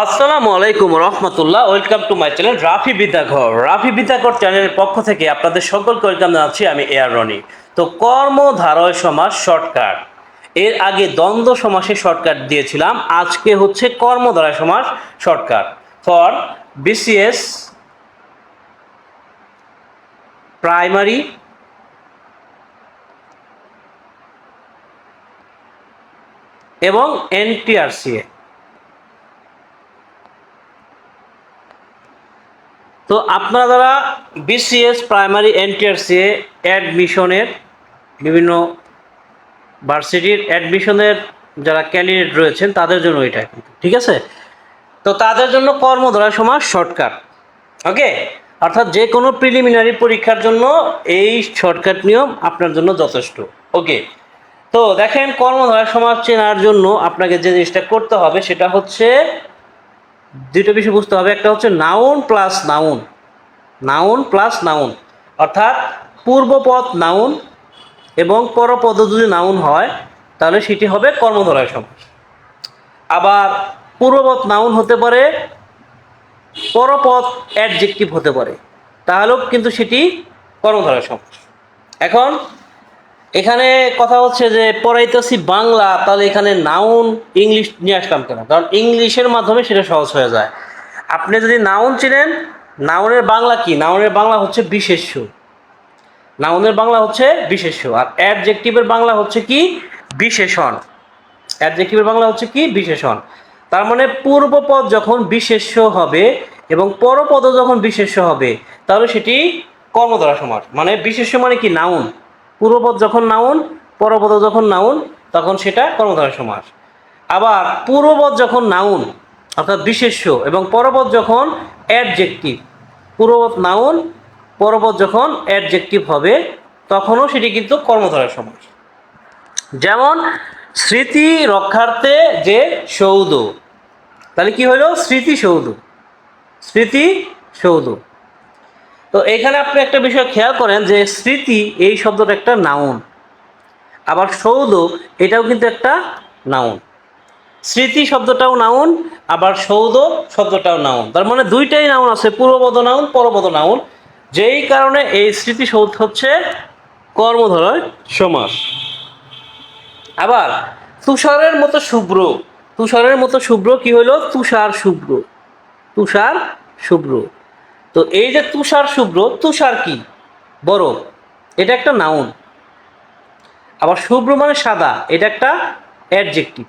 আসসালামু আলাইকুম রহমতুল্লাহ। Welcome to my channel Rafi Bidyaghar. Rafi Bidyaghar চ্যানেলের পক্ষ থেকে আপনাদের সকলকে ওয়েলকাম জানাচ্ছি, আমি এয়ার রনি। তো কর্মধারয় সমাস শর্টকাট এর আগে দ্বন্দ্ব সমাসে শর্টকাট দিয়েছিলাম, আজকে হচ্ছে কর্মধারয় সমাস শর্টকাট ফর বিসিএস প্রাইমারি এবং এনটিআরসিএ তো আপনারা যারা বিসিএস প্রাইমারি এনটিআরসিএ অ্যাডমিশনের বিভিন্ন ভার্সিটির অ্যাডমিশনের যারা ক্যান্ডিডেট রয়েছেন, তাদের জন্য এটা ঠিক আছে? তো তাদের জন্য কর্মধারা সমাজ শর্টকাট ওকে অর্থাৎ যে কোনো প্রিলিমিনারি পরীক্ষার জন্য এই শর্টকাট নিয়ম আপনার জন্য যথেষ্ট ওকে তো দেখেন কর্মধারা সমাজ চেনার জন্য আপনাকে যে জিনিসটা করতে হবে, সেটা হচ্ছে দুটো বিষয় বুঝতে হবে। একটা হচ্ছে noun plus noun noun plus noun অর্থাৎ পূর্বপদ নাউন এবং পরপদ যদি নাউন হয়, তাহলে সেটি হবে কর্মধারয় সমাস আবার পূর্বপদ নাউন হতে পারে, পরপদ অ্যাডজেক্টিভ হতে পারে। তাহলেও কিন্তু সেটি কর্মধারয় সমাস এখন এখানে কথা হচ্ছে যে পড়াইতেছি বাংলা, তাহলে এখানে নাউন ইংলিশ নিয়ে আসলাম কেন? কারণ ইংলিশের মাধ্যমে সেটা সহজ হয়ে যায়। আপনি যদি নাউন চিনেন নাউনের বাংলা কি? নাউনের বাংলা হচ্ছে বিশেষ্য। নাউনের বাংলা হচ্ছে বিশেষ্য। আর অ্যাডজেক্টিভের বাংলা হচ্ছে কি? বিশেষণ। অ্যাডজেক্টিভের বাংলা হচ্ছে কি? বিশেষণ। তার মানে পূর্বপদ যখন বিশেষ্য হবে এবং পরপদ যখন বিশেষ্য হবে, তাহলে সেটি কর্মধারা সমাস মানে বিশেষ্য মানে কি? নাউন পূর্বপদ যখন নাউন, পরপদ যখন নাউন, তখন সেটা কর্মধারা সমাস। আবার পূর্বপদ যখন নাউন, অর্থাৎ বিশেষ্য, এবং পরপদ যখন অ্যাডজেক্টিভ, পূর্বপদ নাউন, পরপদ যখন অ্যাডজেক্টিভ হবে, তখনও সেটি কিন্তু কর্মধারা সমাস। যেমন, স্মৃতি রক্ষার্থে যে সৌধ, তাহলে কি হলো? স্মৃতি সৌধ। স্মৃতি সৌধ। তো এখানে আপনি একটা বিষয় খেয়াল করেন যে স্মৃতি এই শব্দটা একটা নাউন আবার সৌধ এটাও কিন্তু একটা নাউন স্মৃতি শব্দটাও নাউন আবার সৌধ শব্দটাও নাউন তার মানে দুইটাই নাউন আছে পূর্বপদ নাউন পরপদ নাউন যেই কারণে এই স্মৃতি সৌধ হচ্ছে কর্মধারয় সমাস। আবার তুষারের মতো শুভ্র। তুষারের মতো শুভ্র কি হলো তুষার শুভ্র। তুষার শুভ্র। তো এই যে তুষার শুভ্র, তুষার কি? বরফ এটা একটা নাউন আবার শুভ্র মানে সাদা, এটা একটা অ্যাডজেক্টিভ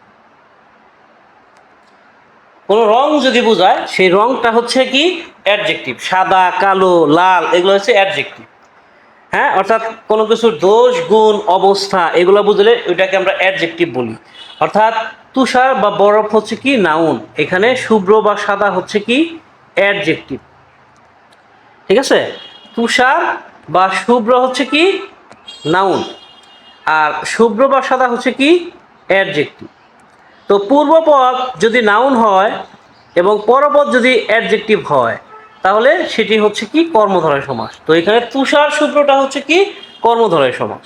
কোনো রং যদি বোঝায়, সেই রংটা হচ্ছে কি? অ্যাডজেক্টিভ সাদা, কালো, লাল, এগুলো হচ্ছে অ্যাডজেক্টিভ হ্যাঁ অর্থাৎ কোনো কিছুর দোষ, গুণ, অবস্থা, এগুলো বুঝলে ওইটাকে আমরা অ্যাডজেক্টিভ বলি। অর্থাৎ তুষার বা বরফ হচ্ছে কি? নাউন এখানে শুভ্র বা সাদা হচ্ছে কি? অ্যাডজেক্টিভ ঠিক আছে? তুষার বা শুভ্র হচ্ছে কি? নাউন। আর শুভ্র বা সাদা হচ্ছে কি? অ্যাডজেক্টিভ। তো পূর্বপদ যদি নাউন হয় এবং পরপদ যদি অ্যাডজেক্টিভ হয়, তাহলে সেটি হচ্ছে কি? কর্মধারয় সমাস। তো এখানে তুষার শুভ্রটা হচ্ছে কি? কর্মধারয় সমাস।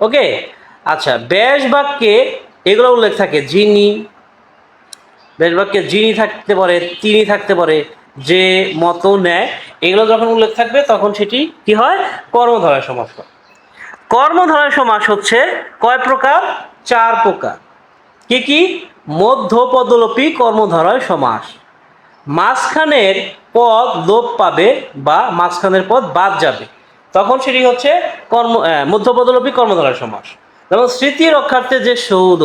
ওকে? আচ্ছা ব্যাস বাক্যে এগুলো উল্লেখ থাকে। যিনি ব্যাস বাক্যে যিনি থাকতে পারে, তিনি থাকতে পারে যে মতো নেয় এগুলো যখন উল্লেখ থাকবে, তখন সেটি কি হয়? কর্মধারয় সমাস হয়। কর্মধারয় সমাস হচ্ছে কয় প্রকার? চার প্রকার। কি কি? মধ্য পদলোপী কর্মধারয় সমাস। মাঝখানের পদ লোপ পাবে বা মাঝখানের পদ বাদ যাবে। তখন সেটি হচ্ছে কর্ম মধ্যপদলোপী কর্মধারয় সমাস। যেমন স্মৃতি রক্ষার্থে যে সৌধ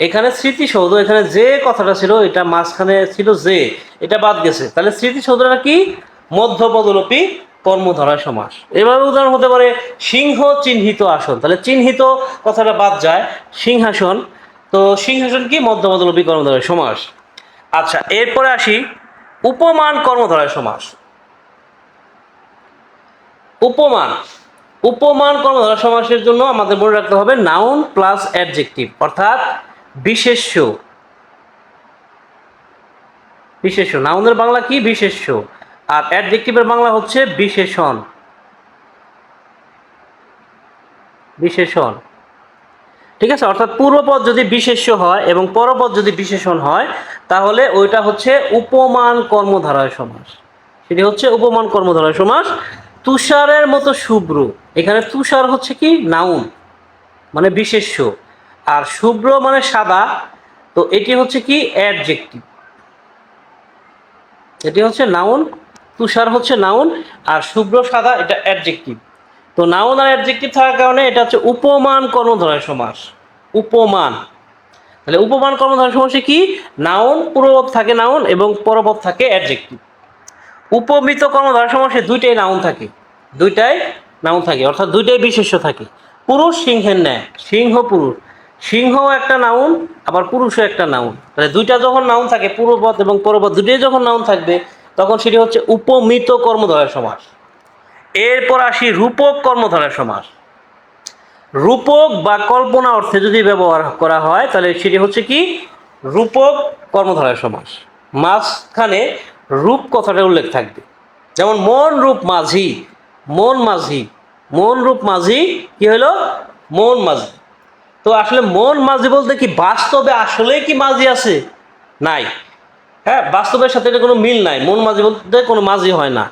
এখানে স্মৃতিসৌধ, এখানে যে কথাটা ছিল, এটা মাঝখানে ছিল যে, এটা বাদ গেছে। তাহলে স্মৃতিসৌধটা কি? মধ্যপদলোপী কর্মধারয় সমাস। এভাবে উদাহরণ হতে পারে, সিংহ চিহ্নিত আসন। তাহলে চিহ্নিত কথাটা বাদ যায়, সিংহাসন। তো সিংহাসন কি? মধ্যপদলোপী কর্মধারয় সমাস। আচ্ছা এরপরে আসি, উপমান কর্মধারয় সমাস। উপমান। উপমান কর্মধারা সমাসের জন্য আমাদের মনে রাখতে হবে নাউন প্লাস অ্যাডজেক্টিভ অর্থাৎ বিশেষ্য বিশেষ্য নাউনের বাংলা কি? বিশেষ্য আর অ্যাডজেক্টিভের বাংলা হচ্ছে বিশেষণ। বিশেষণ। ঠিক আছে? অর্থাৎ পূর্বপদ যদি বিশেষ্য হয় এবং পরপদ যদি বিশেষণ হয়, তাহলে ওইটা হচ্ছে উপমান কর্মধারয় সমাস। সেটি হচ্ছে উপমান কর্মধারয় সমাস। তুষারের মতো শুভ্র। এখানে তুষার হচ্ছে কি? নাউন। মানে বিশেষ্য আর শুভ্র মানে সাদা, তো এটি হচ্ছে কি? অ্যাডজেক্টিভ এটি হচ্ছে নাউন তুষার হচ্ছে নাউন আর শুভ্র সাদা, এটা অ্যাডজেক্টিভ তো নাউন আর অ্যাডজেক্টিভ থাকার কারণে এটা হচ্ছে উপমান কর্মধারয় সমাস। উপমান। তাহলে উপমান কর্মধারয় সমাসে কি? নাউন পূর্বপদ থাকে নাউন এবং পরপদ থাকে অ্যাডজেক্টিভ উপমিত কর্মধারয় সমাসে দুইটাই নাউন থাকে। দুইটাই নাউন থাকে, অর্থাৎ দুইটাই বিশেষ্য থাকে। পুরুষ সিংহের ন্যায়, সিংহ পুরুষ। সিংহ একটা নাউন, আবার পুরুষও একটা নাউন। তাহলে দুইটা যখন নাউন থাকে পূর্বপদ এবং পরপদ দুটোই যখন নাউন থাকবে, তখন সেটি হচ্ছে উপমিত কর্মধারয় সমাস। এরপর আসি রূপক কর্মধারয় সমাস। রূপক বা কল্পনা অর্থে যদি ব্যবহার করা হয়, তাহলে সেটি হচ্ছে কি? রূপক কর্মধারয় সমাস। মাঝখানে রূপ কথাটা উল্লেখ থাকবে। যেমন, মন রূপ মাঝি, মন মাঝি, মন রূপ মাঝি কি হলো? মন মাঝি। তো আসলে মন মাঝি বলতে কি বাস্তবে আসলেই কি মাঝি আছে? নাই। হ্যাঁ বাস্তবের সাথে এটা কোনো মিল নাই। মন মাঝি বলতে কোনো মাঝি হয় না।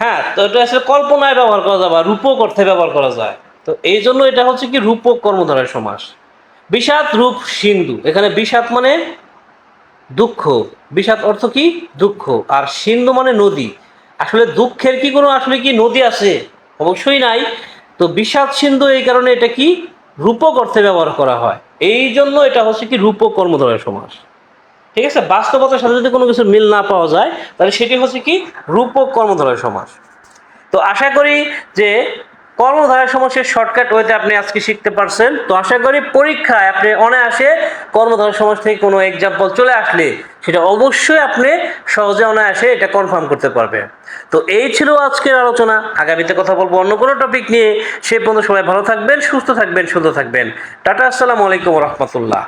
হ্যাঁ তো এটা আসলে কল্পনায় ব্যবহার করা যায় বা রূপক অর্থে ব্যবহার করা যায়। তো এই জন্য এটা হচ্ছে কি রূপক কর্মধারায় সমাস। বিষাদ রূপ সিন্ধু। এখানে বিষাদ মানে দুঃখ। বিষাদ অর্থ কি? দুঃখ। আর সিন্ধু মানে নদী। আসলে দুঃখের কি কোনো, আসলে কি নদী আছে? অবশ্যই নাই। তো বিষাদ সিন্ধু এই কারণে এটা কি রূপক অর্থে ব্যবহার করা হয়। এই জন্য এটা হচ্ছে কি রূপক কর্মধারয় সমাস। ঠিক আছে? বাস্তবতার সাথে যদি কোনো কিছু মিল না পাওয়া যায়, তাহলে সেটি হচ্ছে কি রূপক কর্মধারয় সমাস। তো আশা করি যে কর্মধারয় সমাসের শর্টকাট ওয়েতে আপনি আজকে শিখতে পারছেন। তো আশা করি পরীক্ষায় আপনি অনায়াসে কর্মধারা সমাজ থেকে কোনো এক্সাম্পল চলে আসলে, সেটা অবশ্যই আপনি সহজে অনায়াসে এটা কনফার্ম করতে পারবেন। তো এই ছিল আজকের আলোচনা। আগামীতে কথা বলব অন্য কোনো টপিক নিয়ে। সে পর্যন্ত সবাই ভালো থাকবেন, সুস্থ থাকবেন, সুন্দর থাকবেন। টাটা, আসসালামু আলাইকুম রহমতুল্লাহ।